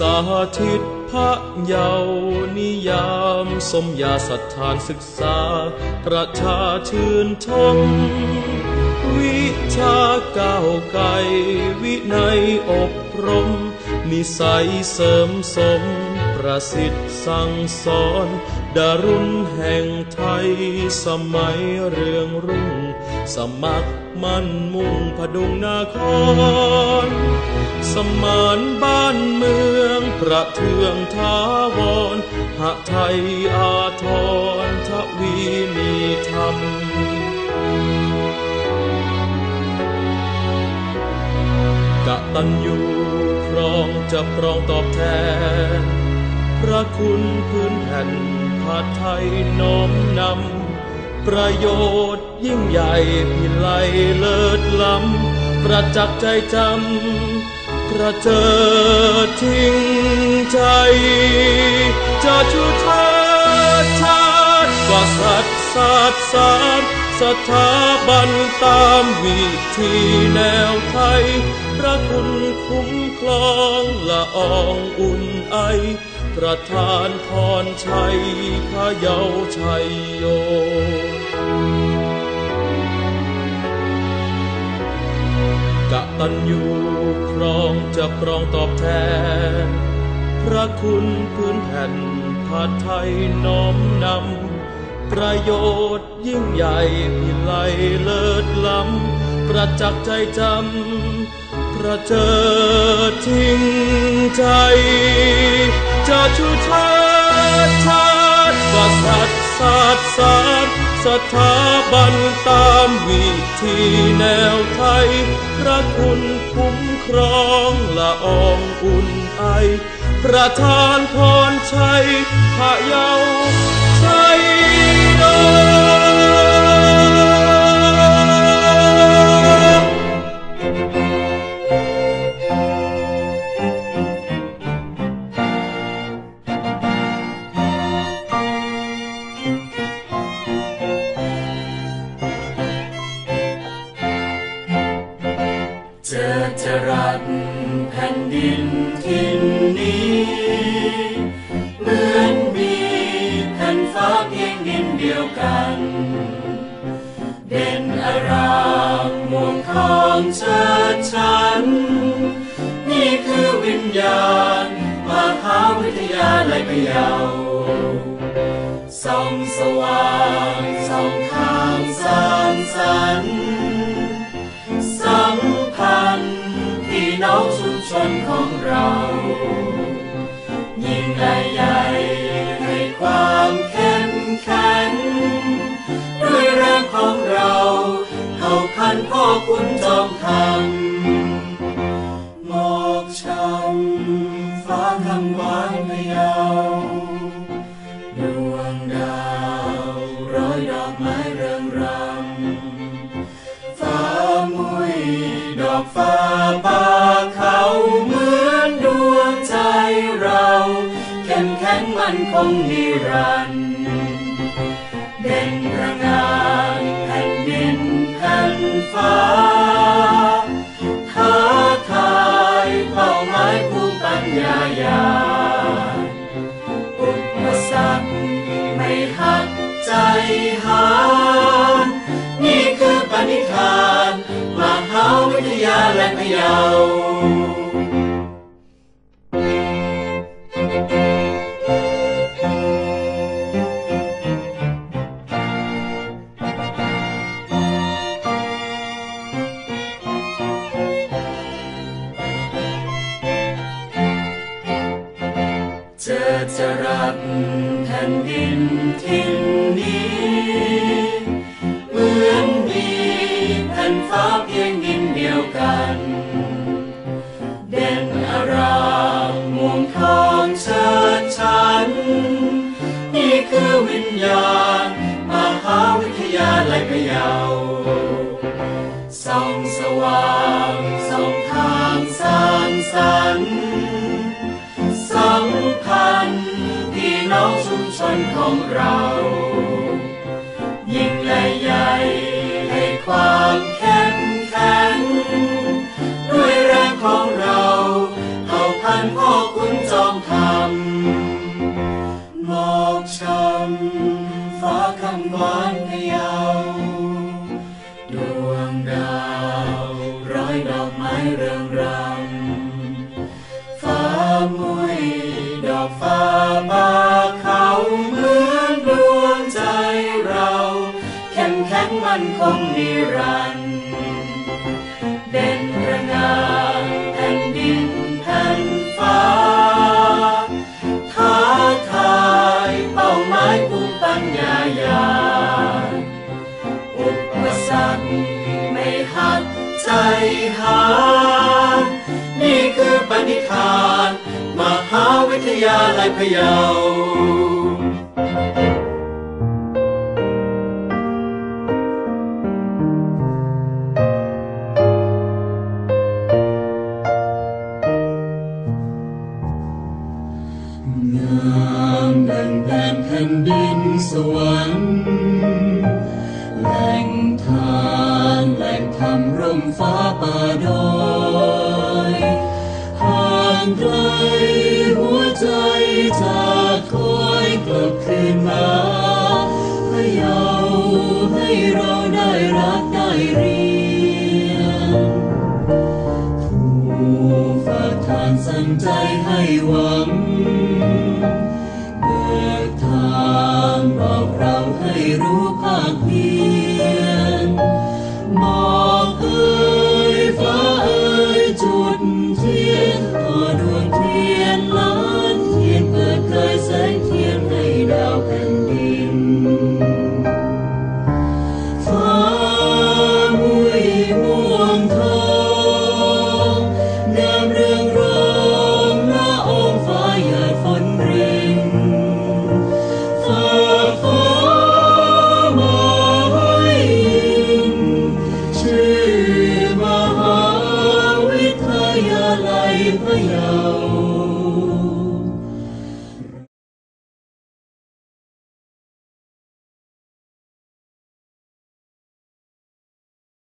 สาธิตพระเยานิยามสมยาสัทธานศึกษา ประชาชื่นชม วิชาก้าวไกลวินัยอบรม นิสัยเสริมสม ประสิทธิ์สั่งสอน ดารุณแห่งไทยสมัยเรืองรุ่ง สมัครมั่นมุ่งพดุงนาคร สมานบ้านเมืองประเทืองท้าวรหะไทยอาทรทวีมีธรรมกะตัญญูครองจะปรองตอบแทน พระคุณพื้นแผ่นผาไทยน้อมนำ ประโยชน์ยิ่งใหญ่พิไลเลิศล้ำประจักษ์ใจจำประเจิดทิ้งใจ จะชูชาติชาติกษัตริย์ศาสตร์ศาสตร์สถาบันตามวิธีแนวไทย พระคุณคุ้มครองละอองอุ่นไอ ประทานพรชัยพระเยาชัยโย จะปรองตอบแทน พระคุณพื้นแผ่นผาไทยน้อมนำ ประโยชน์ยิ่งใหญ่พิไลเลิศล้ำ ประจักษ์ใจจำ ประเจิดทิ้งใจ จะชูชาติชาติกษัตริย์ศาสตร์ สถาบันตามวิธีแนวไทย พระคุณคุ้มครองละอองอุ่นไอ ประทานพรชัยพะเยาชัย ฟ้าเพียงดินเดียวกัน เด่นอารามมวงของเชิดฉัน นี่คือวิญญาณมหาวิทยาลัยพะเยาส่องสว่างานพ่อคุณจอมคำหมอกช้ำฟ้าคำหวานพะเยาดวงดาวร้อยดอกไม้เริงรำฟ้ามุยดอกฟ้าป่าเขาเหมือนดวงใจเราเข้มแข็งมั่นคงนิรันดร์เด่น ฟ้าท้าทายเป้าหมายภูมิปัญญาญาอุปสรรคไม่หักใจหานนี่คือปณิธานมหาวิทยาลัยพะเยา เธอจะรับแผ่นดินทิ้งนี้เหมือนมีแผ่นฟ้าเพียงดินเดียวกัน เด่นอารามม่วงทองเชิดชัน นี่คือวิญญาณ สูงสนของเรา ยิ่งและใหญ่ให้ความเข้มแข็ง ด้วยแรงของเราเผ่าพันธุพ่อคุณจอมทำรหมอกช้ำฟ้าคำหวาน นคงนิรันดร์เด่นระงาแผ่นดินแผ่นฟ้าท้าทายเป้าหมายภูมิปัญญาญาอุปสรรคไม่หัดใจหา นี่คือปณิธาน มหาวิทยาลัยพะเยาานสั่งใจให้หวัง เบิกทางบอกเราให้รู้